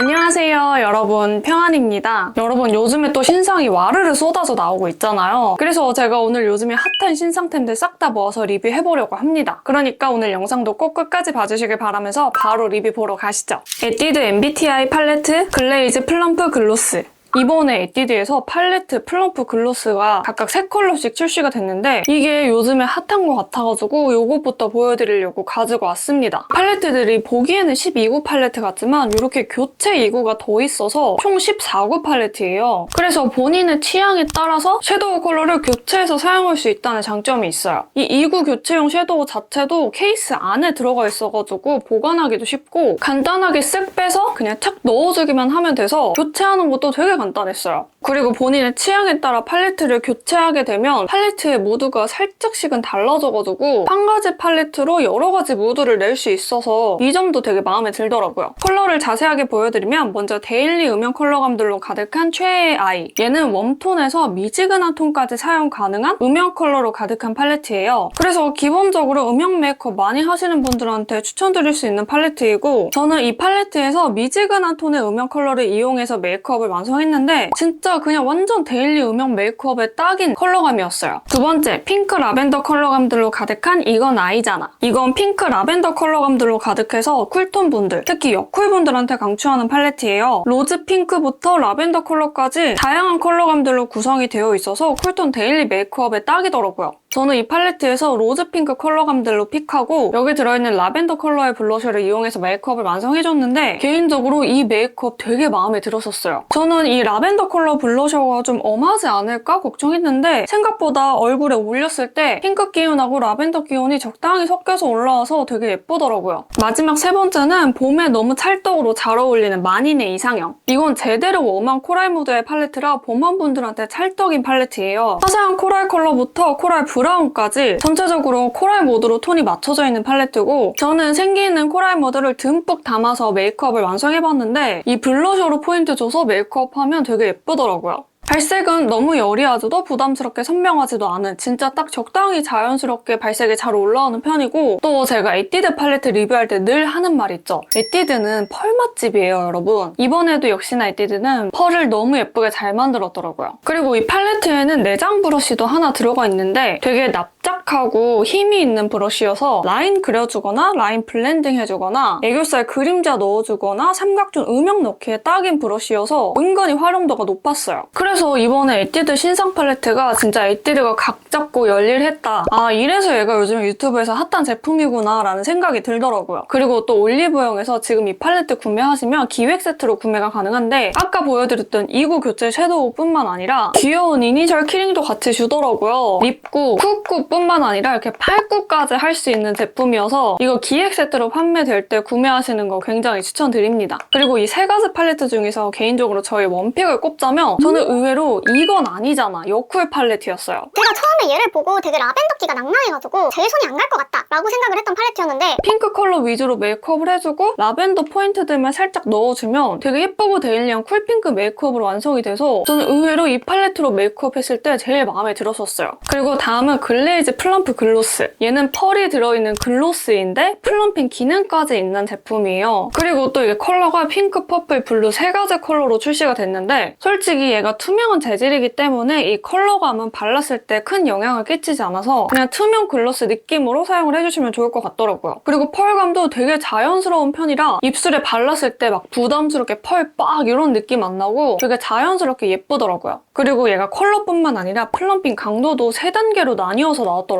안녕하세요 여러분. 평안입니다. 여러분 요즘에 또 신상이 와르르 쏟아져 나오고 있잖아요. 그래서 제가 오늘 요즘에 핫한 신상템들 싹 다 모아서 리뷰해보려고 합니다. 그러니까 오늘 영상도 꼭 끝까지 봐주시길 바라면서 바로 리뷰 보러 가시죠. 에뛰드 MBTI 팔레트 글레이즈 플럼프 글로스 이번에 에뛰드에서 팔레트, 플럼프, 글로스가 각각 3컬러씩 출시가 됐는데 이게 요즘에 핫한 것 같아가지고 요것부터 보여드리려고 가지고 왔습니다. 팔레트들이 보기에는 12구 팔레트 같지만 이렇게 교체 2구가 더 있어서 총 14구 팔레트예요. 그래서 본인의 취향에 따라서 섀도우 컬러를 교체해서 사용할 수 있다는 장점이 있어요. 이 2구 교체용 섀도우 자체도 케이스 안에 들어가 있어가지고 보관하기도 쉽고 간단하게 쓱 빼서 그냥 탁 넣어주기만 하면 돼서 교체하는 것도 되게 간단했어요. 그리고 본인의 취향에 따라 팔레트를 교체하게 되면 팔레트의 무드가 살짝씩은 달라져가지고 한 가지 팔레트로 여러 가지 무드를 낼 수 있어서 이 점도 되게 마음에 들더라고요. 컬러를 자세하게 보여드리면 먼저 데일리 음영 컬러감들로 가득한 최애의 아이. 얘는 웜톤에서 미지근한 톤까지 사용 가능한 음영 컬러로 가득한 팔레트예요. 그래서 기본적으로 음영 메이크업 많이 하시는 분들한테 추천드릴 수 있는 팔레트이고 저는 이 팔레트에서 미지근한 톤의 음영 컬러를 이용해서 메이크업을 완성했는데 진짜 그냥 완전 데일리 음영 메이크업에 딱인 컬러감이었어요. 두 번째, 핑크 라벤더 컬러감들로 가득한 이건 아이잖아. 이건 핑크 라벤더 컬러감들로 가득해서 쿨톤 분들, 특히 여쿨 분들한테 강추하는 팔레트예요. 로즈 핑크부터 라벤더 컬러까지 다양한 컬러감들로 구성이 되어 있어서 쿨톤 데일리 메이크업에 딱이더라고요. 저는 이 팔레트에서 로즈 핑크 컬러감들로 픽하고 여기 들어있는 라벤더 컬러의 블러셔를 이용해서 메이크업을 완성해줬는데 개인적으로 이 메이크업 되게 마음에 들었었어요. 저는 이 라벤더 컬러 블러셔가 좀 엄하지 않을까 걱정했는데 생각보다 얼굴에 올렸을 때 핑크 기운하고 라벤더 기운이 적당히 섞여서 올라와서 되게 예쁘더라고요. 마지막 세 번째는 봄에 너무 찰떡으로 잘 어울리는 만인의 이상형. 이건 제대로 웜한 코랄 무드의 팔레트라 봄원분들한테 찰떡인 팔레트예요. 화사한 코랄 컬러부터 코랄 브라운까지 전체적으로 코랄 모드로 톤이 맞춰져 있는 팔레트고 저는 생기 있는 코랄 모드를 듬뿍 담아서 메이크업을 완성해봤는데 이 블러셔로 포인트 줘서 메이크업하면 되게 예쁘더라고요. 발색은 너무 여리하지도 부담스럽게 선명하지도 않은 진짜 딱 적당히 자연스럽게 발색이 잘 올라오는 편이고 또 제가 에뛰드 팔레트 리뷰할 때 늘 하는 말 있죠. 에뛰드는 펄 맛집이에요 여러분. 이번에도 역시나 에뛰드는 펄을 너무 예쁘게 잘 만들었더라고요. 그리고 이 팔레트에는 내장 브러쉬도 하나 들어가 있는데 되게 납작 하고 힘이 있는 브러쉬여서 라인 그려주거나 라인 블렌딩 해주거나 애교살 그림자 넣어주거나 삼각존 음영 넣기에 딱인 브러쉬여서 은근히 활용도가 높았어요. 그래서 이번에 에뛰드 신상 팔레트가 진짜 에뛰드가 각 잡고 열일했다. 아 이래서 얘가 요즘 유튜브에서 핫한 제품이구나 라는 생각이 들더라고요. 그리고 또 올리브영에서 지금 이 팔레트 구매하시면 기획 세트로 구매가 가능한데 아까 보여드렸던 2구 교체 섀도우뿐만 아니라 귀여운 이니셜 키링도 같이 주더라고요. 립구, 쿡구뿐만 아니라 이렇게 팔구까지 할 수 있는 제품이어서 이거 기획 세트로 판매될 때 구매하시는 거 굉장히 추천드립니다. 그리고 이 세 가지 팔레트 중에서 개인적으로 저희 원픽을 꼽자면 저는 의외로 이건 아니잖아. 여쿨 팔레트였어요. 제가 처음에 얘를 보고 되게 라벤더기가 낭낭해가지고 제 손이 안 갈 것 같다 라고 생각을 했던 팔레트였는데 핑크 컬러 위주로 메이크업을 해주고 라벤더 포인트들만 살짝 넣어주면 되게 예쁘고 데일리한 쿨핑크 메이크업으로 완성이 돼서 저는 의외로 이 팔레트로 메이크업 했을 때 제일 마음에 들었었어요. 그리고 다음은 글레이즈 플 럼프 글로스. 얘는 펄이 들어있는 글로스인데 플럼핑 기능까지 있는 제품이에요. 그리고 또 이게 컬러가 핑크, 퍼플, 블루 세 가지 컬러로 출시가 됐는데 솔직히 얘가 투명한 재질이기 때문에 이 컬러감은 발랐을 때 큰 영향을 끼치지 않아서 그냥 투명 글로스 느낌으로 사용을 해주시면 좋을 것 같더라고요. 그리고 펄감도 되게 자연스러운 편이라 입술에 발랐을 때 막 부담스럽게 펄 빡 이런 느낌 안 나고 되게 자연스럽게 예쁘더라고요. 그리고 얘가 컬러뿐만 아니라 플럼핑 강도도 세 단계로 나뉘어서 나왔더라고요.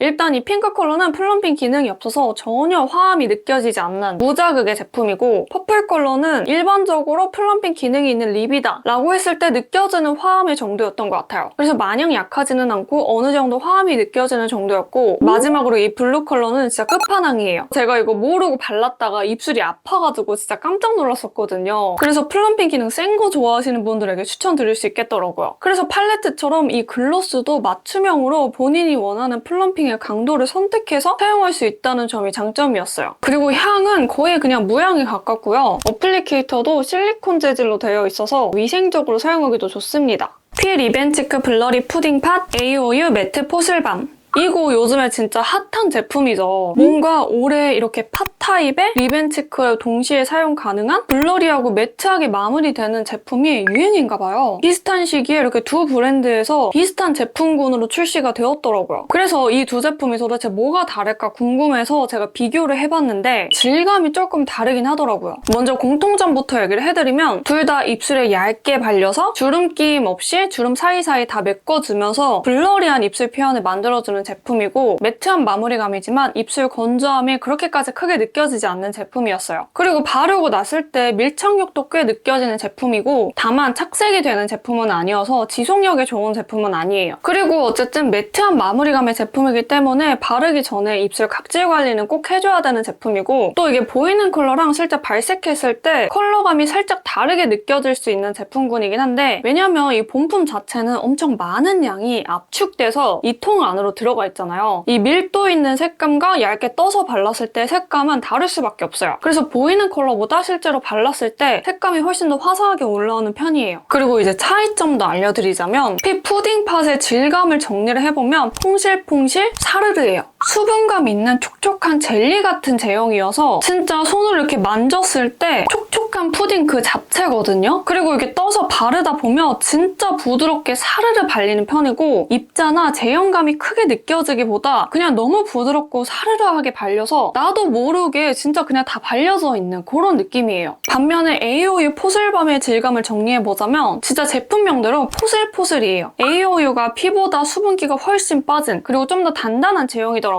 일단 이 핑크 컬러는 플럼핑 기능이 없어서 전혀 화함이 느껴지지 않는 무자극의 제품이고 퍼플 컬러는 일반적으로 플럼핑 기능이 있는 립이다 라고 했을 때 느껴지는 화함의 정도였던 것 같아요. 그래서 마냥 약하지는 않고 어느 정도 화함이 느껴지는 정도였고 마지막으로 이 블루 컬러는 진짜 끝판왕이에요. 제가 이거 모르고 발랐다가 입술이 아파가지고 진짜 깜짝 놀랐었거든요. 그래서 플럼핑 기능 센 거 좋아하시는 분들에게 추천드릴 수 있겠더라고요. 그래서 팔레트처럼 이 글로스도 맞춤형으로 본인이 원하는 플럼핑의 강도를 선택해서 사용할 수 있다는 점이 장점이었어요. 그리고 향은 거의 그냥 무향에 가깝고요. 어플리케이터도 실리콘 재질로 되어 있어서 위생적으로 사용하기도 좋습니다. 피 리벤치크 블러리 푸딩 팟 AOU 매트 포슬밤 이거 요즘에 진짜 핫한 제품이죠. 뭔가 올해 이렇게 팝 타입의 리벤치크를 동시에 사용 가능한 블러리하고 매트하게 마무리되는 제품이 유행인가 봐요. 비슷한 시기에 이렇게 두 브랜드에서 비슷한 제품군으로 출시가 되었더라고요. 그래서 이 두 제품이 도대체 뭐가 다를까 궁금해서 제가 비교를 해봤는데 질감이 조금 다르긴 하더라고요. 먼저 공통점부터 얘기를 해드리면 둘 다 입술에 얇게 발려서 주름 끼임 없이 주름 사이사이 다 메꿔주면서 블러리한 입술 표현을 만들어주는 제품이고 매트한 마무리감이지만 입술 건조함이 그렇게까지 크게 느껴지지 않는 제품이었어요. 그리고 바르고 났을 때 밀착력도 꽤 느껴지는 제품이고 다만 착색이 되는 제품은 아니어서 지속력이 좋은 제품은 아니에요. 그리고 어쨌든 매트한 마무리감의 제품이기 때문에 바르기 전에 입술 각질 관리는 꼭 해줘야 되는 제품이고 또 이게 보이는 컬러랑 실제 발색했을 때 컬러감이 살짝 다르게 느껴질 수 있는 제품군이긴 한데 왜냐면 이 본품 자체는 엄청 많은 양이 압축돼서 이 통 안으로 들어 가 있잖아요. 이 밀도 있는 색감과 얇게 떠서 발랐을 때 색감은 다를 수밖에 없어요. 그래서 보이는 컬러보다 실제로 발랐을 때 색감이 훨씬 더 화사하게 올라오는 편이에요. 그리고 이제 차이점도 알려드리자면 피 푸딩 팟의 질감을 정리를 해보면 퐁실퐁실 사르르해요. 수분감 있는 촉촉한 젤리 같은 제형이어서 진짜 손으로 이렇게 만졌을 때 촉촉한 푸딩 그 자체거든요. 그리고 이렇게 떠서 바르다 보면 진짜 부드럽게 사르르 발리는 편이고 입자나 제형감이 크게 느껴지기보다 그냥 너무 부드럽고 사르르하게 발려서 나도 모르게 진짜 그냥 다 발려져 있는 그런 느낌이에요. 반면에 AOU 포슬밤의 질감을 정리해보자면 진짜 제품명대로 포슬포슬이에요. AOU가 피보다 수분기가 훨씬 빠진 그리고 좀 더 단단한 제형이더라고요.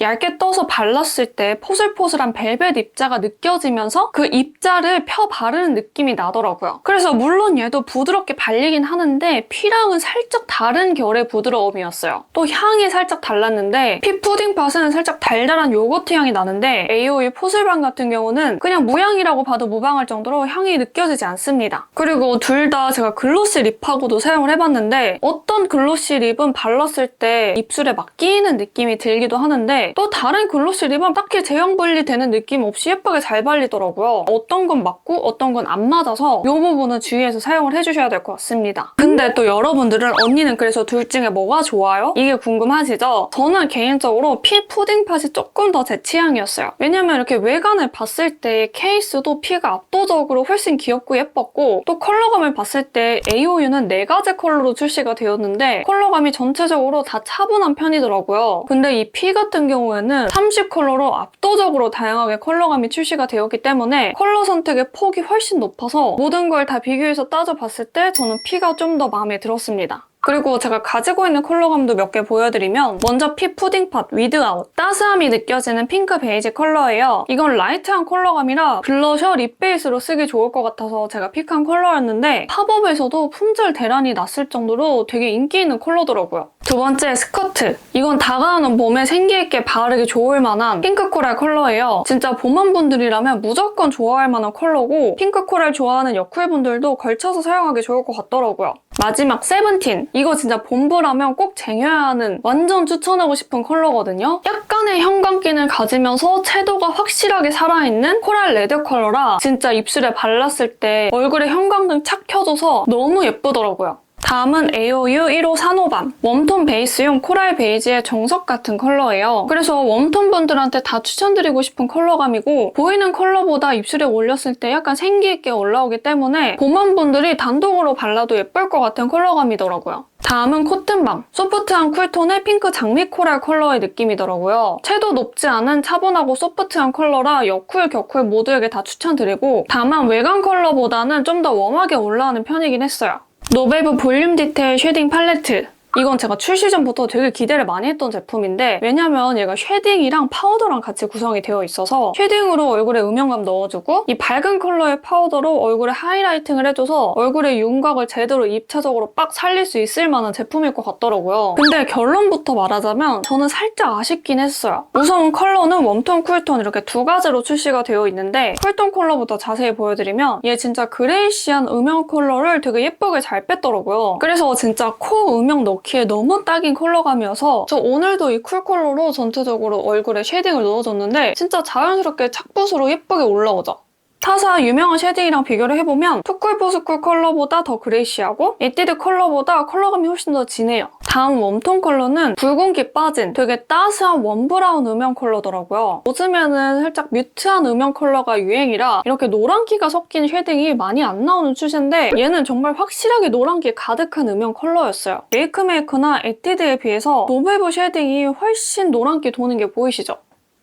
얇게 떠서 발랐을 때 포슬포슬한 벨벳 입자가 느껴지면서 그 입자를 펴 바르는 느낌이 나더라고요. 그래서 물론 얘도 부드럽게 발리긴 하는데 피랑은 살짝 다른 결의 부드러움이었어요. 또 향이 살짝 달랐는데 피 푸딩 팟은 살짝 달달한 요거트 향이 나는데 AOE 포슬밤 같은 경우는 그냥 무향이라고 봐도 무방할 정도로 향이 느껴지지 않습니다. 그리고 둘 다 제가 글로시 립하고도 사용을 해봤는데 어떤 글로시 립은 발랐을 때 입술에 막 끼이는 느낌이 들기도 하는데 또 다른 글로시 립은 딱히 제형 분리되는 느낌 없이 예쁘게 잘 발리더라고요. 어떤 건 맞고 어떤 건 안 맞아서 이 부분은 주의해서 사용을 해주셔야 될 것 같습니다. 근데 또 여러분들은 언니는 그래서 둘 중에 뭐가 좋아요? 이게 궁금하시죠? 저는 개인적으로 피 푸딩 팟이 조금 더 제 취향이었어요. 왜냐면 이렇게 외관을 봤을 때 케이스도 피가 압도적으로 훨씬 귀엽고 예뻤고 또 컬러감을 봤을 때 AOU는 네 가지 컬러로 출시가 되었는데 컬러감이 전체적으로 다 차분한 편이더라고요. 근데 이피 같은 경우에는 30 컬러로 압도적으로 다양하게 컬러감이 출시가 되었기 때문에 컬러 선택의 폭이 훨씬 높아서 모든 걸 다 비교해서 따져봤을 때 저는 피가 좀 더 마음에 들었습니다. 그리고 제가 가지고 있는 컬러감도 몇 개 보여드리면 먼저 피 푸딩팟 위드아웃 따스함이 느껴지는 핑크 베이지 컬러예요. 이건 라이트한 컬러감이라 블러셔, 립 베이스로 쓰기 좋을 것 같아서 제가 픽한 컬러였는데 팝업에서도 품절 대란이 났을 정도로 되게 인기 있는 컬러더라고요. 두 번째 스커트. 이건 다가오는 봄에 생기 있게 바르기 좋을 만한 핑크 코랄 컬러예요. 진짜 봄원분들이라면 무조건 좋아할 만한 컬러고 핑크 코랄 좋아하는 여쿨 분들도 걸쳐서 사용하기 좋을 것 같더라고요. 마지막 세븐틴. 이거 진짜 봄부라면 꼭 쟁여야 하는 완전 추천하고 싶은 컬러거든요. 약간의 형광기를 가지면서 채도가 확실하게 살아있는 코랄 레드 컬러라 진짜 입술에 발랐을 때 얼굴에 형광등 착 켜져서 너무 예쁘더라고요. 다음은 AOU 1호 산호밤. 웜톤 베이스용 코랄 베이지의 정석 같은 컬러예요. 그래서 웜톤 분들한테 다 추천드리고 싶은 컬러감이고 보이는 컬러보다 입술에 올렸을 때 약간 생기있게 올라오기 때문에 봄원 분들이 단독으로 발라도 예쁠 것 같은 컬러감이더라고요. 다음은 코튼밤. 소프트한 쿨톤의 핑크 장미 코랄 컬러의 느낌이더라고요. 채도 높지 않은 차분하고 소프트한 컬러라 여쿨, 격쿨 모두에게 다 추천드리고 다만 외관 컬러보다는 좀 더 웜하게 올라오는 편이긴 했어요. 노베브 볼륨 디테일 쉐딩 팔레트. 이건 제가 출시 전부터 되게 기대를 많이 했던 제품인데 왜냐면 얘가 쉐딩이랑 파우더랑 같이 구성이 되어 있어서 쉐딩으로 얼굴에 음영감 넣어주고 이 밝은 컬러의 파우더로 얼굴에 하이라이팅을 해줘서 얼굴의 윤곽을 제대로 입체적으로 빡 살릴 수 있을 만한 제품일 것 같더라고요. 근데 결론부터 말하자면 저는 살짝 아쉽긴 했어요. 우선 컬러는 웜톤, 쿨톤 이렇게 두 가지로 출시가 되어 있는데 쿨톤 컬러부터 자세히 보여드리면 얘 진짜 그레이시한 음영 컬러를 되게 예쁘게 잘 뺐더라고요. 그래서 진짜 코 음영 넣 기에 너무 딱인 컬러감이어서 저 오늘도 이 쿨 컬러로 전체적으로 얼굴에 쉐딩을 넣어줬는데 진짜 자연스럽게 착붙으로 예쁘게 올라오죠. 타사 유명한 쉐딩이랑 비교를 해보면 투쿨포스쿨 컬러보다 더 그레이시하고 에뛰드 컬러보다 컬러감이 훨씬 더 진해요. 다음 웜톤 컬러는 붉은기 빠진 되게 따스한 웜브라운 음영 컬러더라고요. 요즘에는 살짝 뮤트한 음영 컬러가 유행이라 이렇게 노란기가 섞인 쉐딩이 많이 안 나오는 추세인데 얘는 정말 확실하게 노란기 가득한 음영 컬러였어요. 메이크메이커나 에뛰드에 비해서 노베브 쉐딩이 훨씬 노란기 도는 게 보이시죠?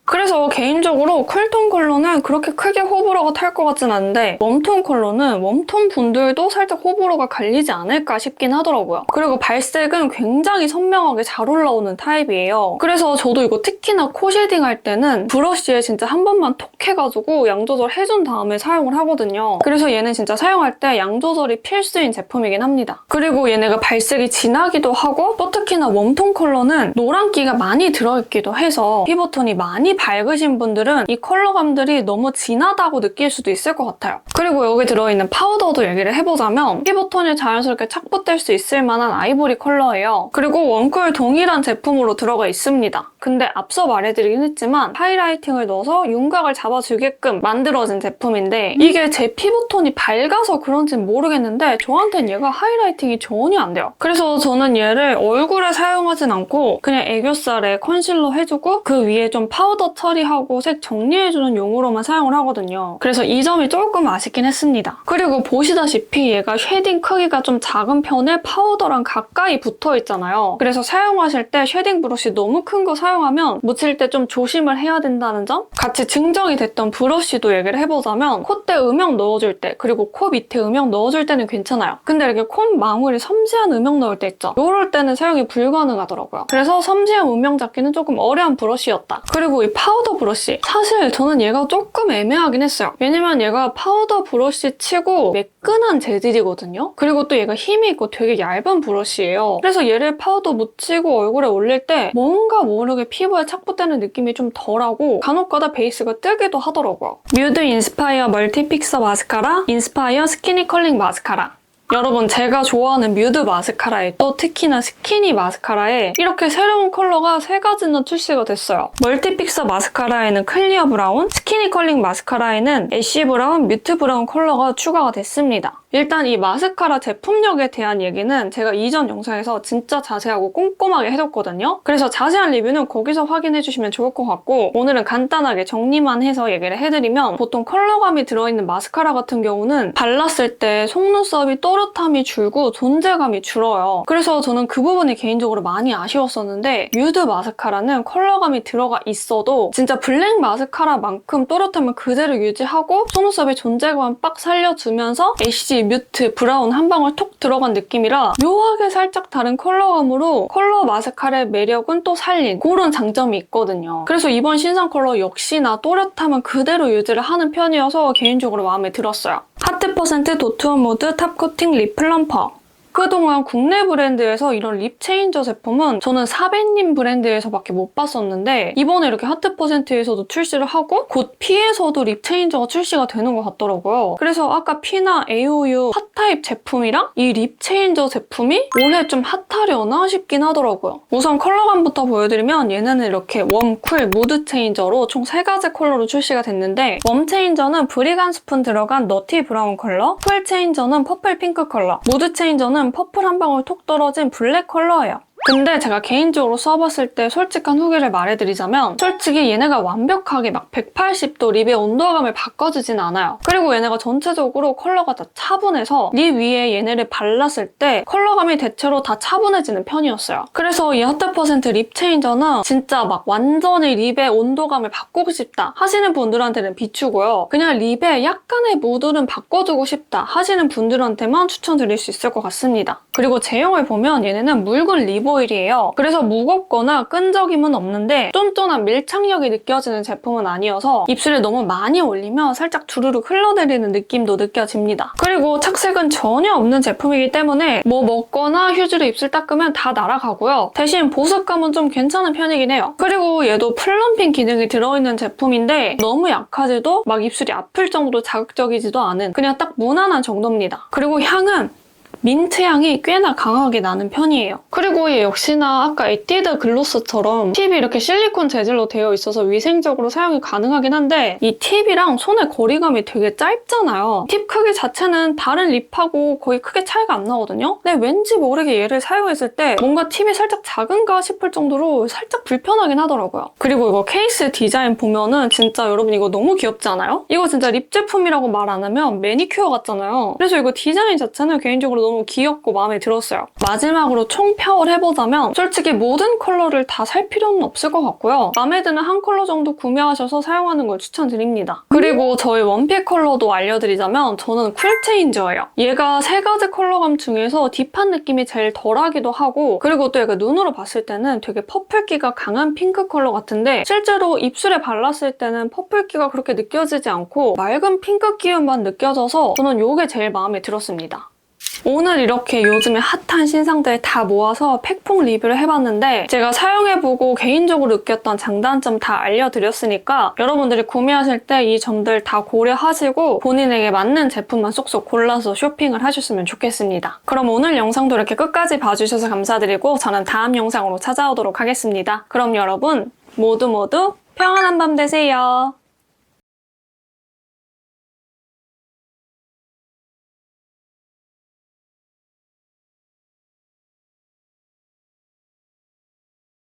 그래서 개인적으로 쿨톤 컬러는 그렇게 크게 호불호가 탈 것 같진 않은데 웜톤 컬러는 웜톤 분들도 살짝 호불호가 갈리지 않을까 싶긴 하더라고요. 그리고 발색은 굉장히 선명하게 잘 올라오는 타입이에요. 그래서 저도 이거 특히나 코 쉐딩 할 때는 브러쉬에 진짜 한 번만 톡 해가지고 양 조절 해준 다음에 사용을 하거든요. 그래서 얘는 진짜 사용할 때 양 조절이 필수인 제품이긴 합니다. 그리고 얘네가 발색이 진하기도 하고 또 특히나 웜톤 컬러는 노란기가 많이 들어있기도 해서 피부톤이 많이 밝으신 분들은 이 컬러감들이 너무 진하다고 느낄 수도 있을 것 같아요. 그리고 여기 들어있는 파우더도 얘기를 해보자면 피부톤이 자연스럽게 착붙될 수 있을 만한 아이보리 컬러예요. 그리고 원쿨 동일한 제품으로 들어가 있습니다. 근데 앞서 말해드리긴 했지만 하이라이팅을 넣어서 윤곽을 잡아주게끔 만들어진 제품인데 이게 제 피부톤이 밝아서 그런지는 모르겠는데 저한테는 얘가 하이라이팅이 전혀 안 돼요. 그래서 저는 얘를 얼굴에 사용하진 않고 그냥 애교살에 컨실러 해주고 그 위에 좀 파우더 처리하고 색 정리해주는 용으로만 사용을 하거든요. 그래서 이 점이 조금 아쉽긴 했습니다. 그리고 보시다시피 얘가 쉐딩 크기가 좀 작은 편에 파우더랑 가까이 붙어 있잖아요. 그래서 사용하실 때 쉐딩 브러쉬 너무 큰 거 사용 하면 묻힐 때 좀 조심을 해야 된다는 점? 같이 증정이 됐던 브러쉬도 얘기를 해보자면 콧대 음영 넣어줄 때 그리고 코 밑에 음영 넣어줄 때는 괜찮아요. 근데 이렇게 콧 망울이 섬세한 음영 넣을 때 있죠? 이럴 때는 사용이 불가능하더라고요. 그래서 섬세한 음영 잡기는 조금 어려운 브러쉬였다. 그리고 이 파우더 브러쉬 사실 저는 얘가 조금 애매하긴 했어요. 왜냐면 얘가 파우더 브러쉬 치고 매끈한 재질이거든요. 그리고 또 얘가 힘이 있고 되게 얇은 브러쉬예요. 그래서 얘를 파우더 묻히고 얼굴에 올릴 때 뭔가 모르게 피부에 착붙되는 느낌이 좀 덜하고 간혹가다 베이스가 뜨기도 하더라고요. 뮤드 인스파이어 멀티 픽서 마스카라, 인스파이어 스키니 컬링 마스카라. 여러분 제가 좋아하는 뮤드 마스카라에 또 특히나 스키니 마스카라에 이렇게 새로운 컬러가 세 가지나 출시가 됐어요. 멀티픽서 마스카라에는 클리어 브라운, 스키니 컬링 마스카라에는 애쉬 브라운, 뮤트 브라운 컬러가 추가가 됐습니다. 일단 이 마스카라 제품력에 대한 얘기는 제가 이전 영상에서 진짜 자세하고 꼼꼼하게 해줬거든요. 그래서 자세한 리뷰는 거기서 확인해 주시면 좋을 것 같고 오늘은 간단하게 정리만 해서 얘기를 해드리면 보통 컬러감이 들어있는 마스카라 같은 경우는 발랐을 때 속눈썹이 또렷함이 줄고 존재감이 줄어요. 그래서 저는 그 부분이 개인적으로 많이 아쉬웠었는데 뮤드 마스카라는 컬러감이 들어가 있어도 진짜 블랙 마스카라만큼 또렷함을 그대로 유지하고 속눈썹의 존재감을 빡 살려주면서 애쉬 뮤트 브라운 한 방울 톡 들어간 느낌이라 묘하게 살짝 다른 컬러감으로 컬러 마스카라의 매력은 또 살린 그런 장점이 있거든요. 그래서 이번 신상 컬러 역시나 또렷함은 그대로 유지를 하는 편이어서 개인적으로 마음에 들었어요. 하트 퍼센트 도트온 모드 탑 코팅 립 플럼퍼 그동안 국내 브랜드에서 이런 립 체인저 제품은 저는 사베님 브랜드에서밖에 못 봤었는데 이번에 이렇게 하트 퍼센트에서도 출시를 하고 곧 P에서도 립 체인저가 출시가 되는 것 같더라고요. 그래서 아까 P나 AOU 핫타입 제품이랑 이 립 체인저 제품이 올해 좀 핫하려나 싶긴 하더라고요. 우선 컬러감부터 보여드리면 얘네는 이렇게 웜, 쿨, 무드 체인저로 총 3가지 컬러로 출시가 됐는데 웜 체인저는 브리간 스푼 들어간 너티 브라운 컬러, 쿨 체인저는 퍼플 핑크 컬러, 무드 체인저는 퍼플 한 방울 톡 떨어진 블랙 컬러예요. 근데 제가 개인적으로 써봤을 때 솔직한 후기를 말해드리자면 솔직히 얘네가 완벽하게 막 180도 립의 온도감을 바꿔주진 않아요. 그리고 얘네가 전체적으로 컬러가 다 차분해서 립 위에 얘네를 발랐을 때 컬러감이 대체로 다 차분해지는 편이었어요. 그래서 이 하트 퍼센트 립 체인저는 진짜 막 완전히 립의 온도감을 바꾸고 싶다 하시는 분들한테는 비추고요. 그냥 립에 약간의 무드는 바꿔주고 싶다 하시는 분들한테만 추천드릴 수 있을 것 같습니다. 그리고 제형을 보면 얘네는 묽은 립 오일이에요. 그래서 무겁거나 끈적임은 없는데 쫀쫀한 밀착력이 느껴지는 제품은 아니어서 입술에 너무 많이 올리면 살짝 주르륵 흘러내리는 느낌도 느껴집니다. 그리고 착색은 전혀 없는 제품이기 때문에 뭐 먹거나 휴지로 입술 닦으면 다 날아가고요. 대신 보습감은 좀 괜찮은 편이긴 해요. 그리고 얘도 플럼핑 기능이 들어있는 제품인데 너무 약하지도 막 입술이 아플 정도로 자극적이지도 않은 그냥 딱 무난한 정도입니다. 그리고 향은 민트 향이 꽤나 강하게 나는 편이에요. 그리고 얘 역시나 아까 에뛰드 글로스처럼 팁이 이렇게 실리콘 재질로 되어 있어서 위생적으로 사용이 가능하긴 한데 이 팁이랑 손의 거리감이 되게 짧잖아요. 팁 크기 자체는 다른 립하고 거의 크게 차이가 안 나거든요. 근데 왠지 모르게 얘를 사용했을 때 뭔가 팁이 살짝 작은가 싶을 정도로 살짝 불편하긴 하더라고요. 그리고 이거 케이스 디자인 보면은 진짜 여러분 이거 너무 귀엽지 않아요? 이거 진짜 립 제품이라고 말 안 하면 매니큐어 같잖아요. 그래서 이거 디자인 자체는 개인적으로 너무 귀엽고 마음에 들었어요. 마지막으로 총평을 해보자면 솔직히 모든 컬러를 다 살 필요는 없을 것 같고요. 마음에 드는 한 컬러 정도 구매하셔서 사용하는 걸 추천드립니다. 그리고 저희 원픽 컬러도 알려드리자면 저는 쿨체인저예요. 얘가 세 가지 컬러감 중에서 딥한 느낌이 제일 덜하기도 하고 그리고 또 얘가 눈으로 봤을 때는 되게 퍼플기가 강한 핑크 컬러 같은데 실제로 입술에 발랐을 때는 퍼플기가 그렇게 느껴지지 않고 맑은 핑크 기운만 느껴져서 저는 이게 제일 마음에 들었습니다. 오늘 이렇게 요즘에 핫한 신상들 다 모아서 팩폭 리뷰를 해봤는데 제가 사용해보고 개인적으로 느꼈던 장단점 다 알려드렸으니까 여러분들이 구매하실 때 이 점들 다 고려하시고 본인에게 맞는 제품만 쏙쏙 골라서 쇼핑을 하셨으면 좋겠습니다. 그럼 오늘 영상도 이렇게 끝까지 봐주셔서 감사드리고 저는 다음 영상으로 찾아오도록 하겠습니다. 그럼 여러분 모두 모두 평안한 밤 되세요.